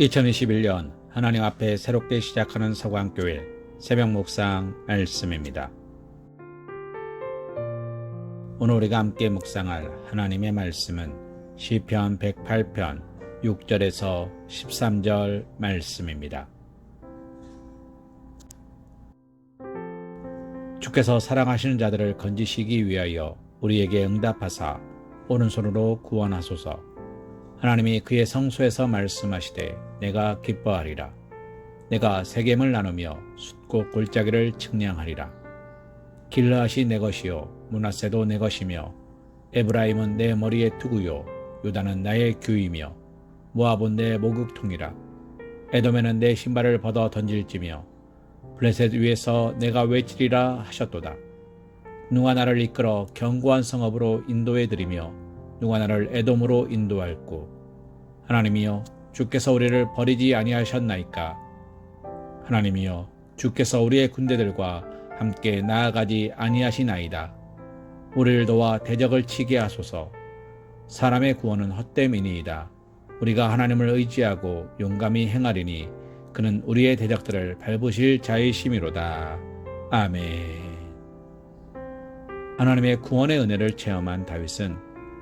2021년 하나님 앞에 새롭게 시작하는 서광교회 새벽 묵상 말씀입니다. 오늘 우리가 함께 묵상할 하나님의 말씀은 시편 108편 6절에서 13절 말씀입니다. 주께서 사랑하시는 자들을 건지시기 위하여 우리에게 응답하사 오른손으로 구원하소서. 하나님이 그의 성소에서 말씀하시되 내가 기뻐하리라. 내가 세겜을 나누며 숫고 골짜기를 측량하리라. 길라앗이 내 것이요 문하세도 내 것이며 에브라임은 내 머리의 투구요 유다는 나의 규이며 모압은 내 목욕통이라. 에돔에는 내 신발을 벗어 던질지며 블레셋 위에서 내가 외치리라 하셨도다. 누가 나를 이끌어 견고한 성읍으로 인도해 드리며 누가 나를 에돔으로 인도할꼬 하나님이여 주께서 우리를 버리지 아니하셨나이까? 하나님이여 주께서 우리의 군대들과 함께 나아가지 아니하시나이다. 우리를 도와 대적을 치게 하소서. 사람의 구원은 헛됨이니이다. 우리가 하나님을 의지하고 용감히 행하리니 그는 우리의 대적들을 밟으실 자이심이로다. 아멘. 하나님의 구원의 은혜를 체험한 다윗은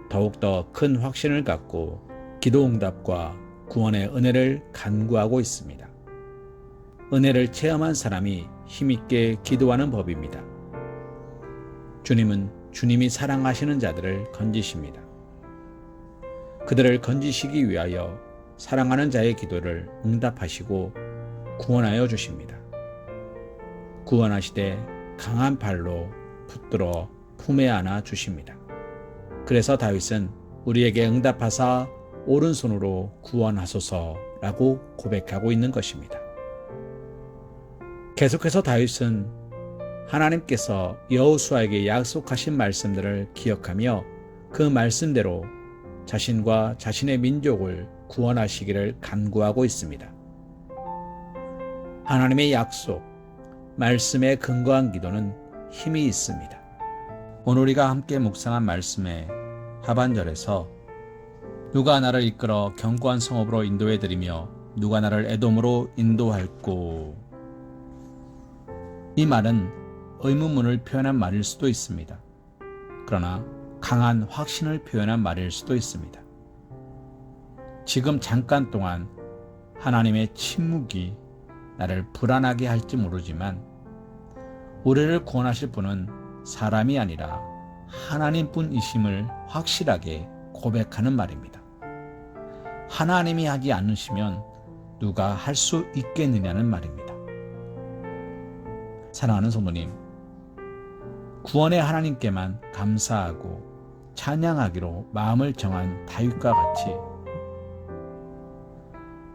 더욱더 큰 확신을 갖고 기도 응답과 구원의 은혜를 간구하고 있습니다. 은혜를 체험한 사람이 힘있게 기도하는 법입니다. 주님은 주님이 사랑하시는 자들을 건지십니다. 그들을 건지시기 위하여 사랑하는 자의 기도를 응답하시고 구원하여 주십니다. 구원하시되 강한 발로 붙들어 품에 안아 주십니다. 그래서 다윗은 우리에게 응답하사 오른손으로 구원하소서라고 고백하고 있는 것입니다. 계속해서 다윗은 하나님께서 여호수아에게 약속하신 말씀들을 기억하며 그 말씀대로 자신과 자신의 민족을 구원하시기를 간구하고 있습니다. 하나님의 약속, 말씀에 근거한 기도는 힘이 있습니다. 오늘 우리가 함께 묵상한 말씀의 하반절에서 누가 나를 이끌어 견고한 성읍으로 인도해 드리며 누가 나를 에돔으로 인도할꼬 이 말은 의문문을 표현한 말일 수도 있습니다. 그러나 강한 확신을 표현한 말일 수도 있습니다. 지금 잠깐 동안 하나님의 침묵이 나를 불안하게 할지 모르지만 우리를 구원하실 분은 사람이 아니라 하나님뿐이심을 확실하게 고백하는 말입니다. 하나님이 하지 않으시면 누가 할 수 있겠느냐는 말입니다. 사랑하는 성도님, 구원의 하나님께만 감사하고 찬양하기로 마음을 정한 다윗과 같이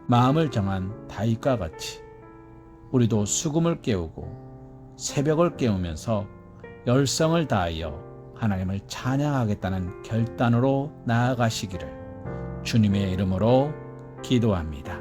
마음을 정한 다윗과 같이 우리도 수금을 깨우고 새벽을 깨우면서 열성을 다하여 하나님을 찬양하겠다는 결단으로 나아가시기를 주님의 이름으로 기도합니다.